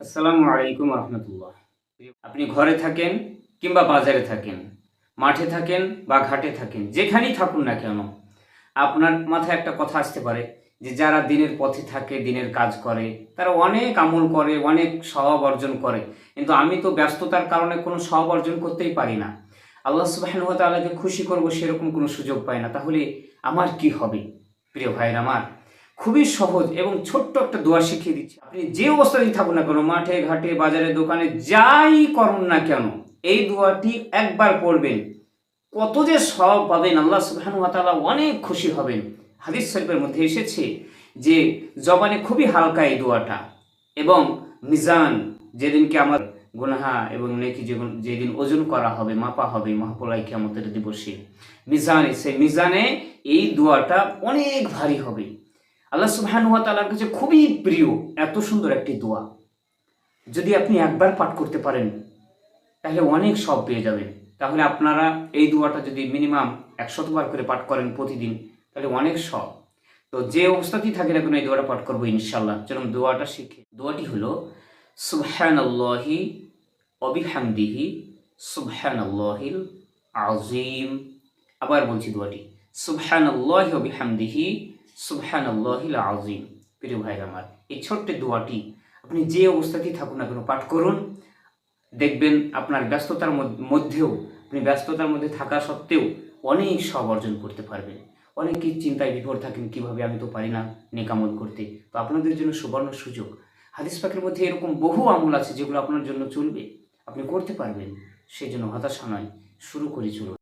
আসসালামু আলাইকুম রহমতুল্লাহ। আপনি ঘরে থাকেন কিংবা বাজারে থাকেন, মাঠে থাকেন বা ঘাটে থাকেন, যেখানেই থাকুন না কেন, আপনার মাথায় একটা কথা আসতে পারে যে যারা দিনের পথে থাকে, দিনের কাজ করে, তারা অনেক আমল করে, অনেক স্বভাব অর্জন করে। কিন্তু আমি তো ব্যস্ততার কারণে কোনো স্বভাব অর্জন করতেই পারি না। আল্লাহ সুবাহ তাআলাকে খুশি করব সেরকম কোনো সুযোগ পাই না। তাহলে আমার কি হবে? প্রিয় ভাইয়ের আমার খুবই সহজ এবং ছোট্ট একটা দোয়া শিখিয়ে দিচ্ছি। আপনি যে অবস্থাতেই থাকুন না কেন, মাঠে, ঘাটে, বাজারে, দোকানে, যাই করুন না কেন, এই দোয়াটি একবার পড়বেন। কত যে সব পাবেন, আল্লাহ তাআলা অনেক খুশি হবেন। হাদিস শরীফের মধ্যে এসেছে যে, জবানে খুবই হালকা এই দোয়াটা এবং মিজান, যেদিনকে আমার গুনাহা এবং নেকি যেগুন যেদিন ওজন করা হবে, মাপা হবে মহাপলাই কিয়ামতের দিবসে, মিজানে, সেই মিজানে এই দোয়াটা অনেক ভারী হবে। আল্লাহ সুবহানাহু ওয়া তাআলার কাছে খুবই প্রিয় এত সুন্দর একটি দোয়া। যদি আপনি একবার পাঠ করতে পারেন, তাহলে অনেক সব পেয়ে যাবেন। তাহলে আপনারা এই দোয়াটা যদি মিনিমাম একশতবার করে পাঠ করেন প্রতিদিন, তাহলে অনেক সব। তো যে অবস্থাতেই থাকে না কেন, এই দোয়াটা পাঠ করব ইনশাল্লাহ চলুন দোয়াটা শিখে। দোয়াটি হলো, সুবহানাল্লাহি অবিহামদিহি সুবহানাল্লাহিল আজিম আবার বলছি দোয়াটি, সুবহানাল্লাহি অবিহামদিহি সুবহানাল্লাহিল আজিম প্রিয় ভাই আমার, এই ছোট্ট দোয়াটি আপনি যে অবস্থাতেই থাকুন না কেন পাঠ করুন। দেখবেন আপনার ব্যস্ততার মধ্যেও, আপনি ব্যস্ততার মধ্যে থাকা সত্ত্বেও অনেক সব অর্জন করতে পারবেন। অনেকেই চিন্তায় বিভোর থাকেন, কীভাবে আমি তো পারি না নেকামল করতে। তো আপনাদের জন্য সুবর্ণ সুযোগ। হাদিস পাকের মধ্যে এরকম বহু আমল আছে যেগুলো আপনার জন্য চলবে। আপনি করতে পারবেন সেই জন্য হতাশা নয়, শুরু করে চলুন।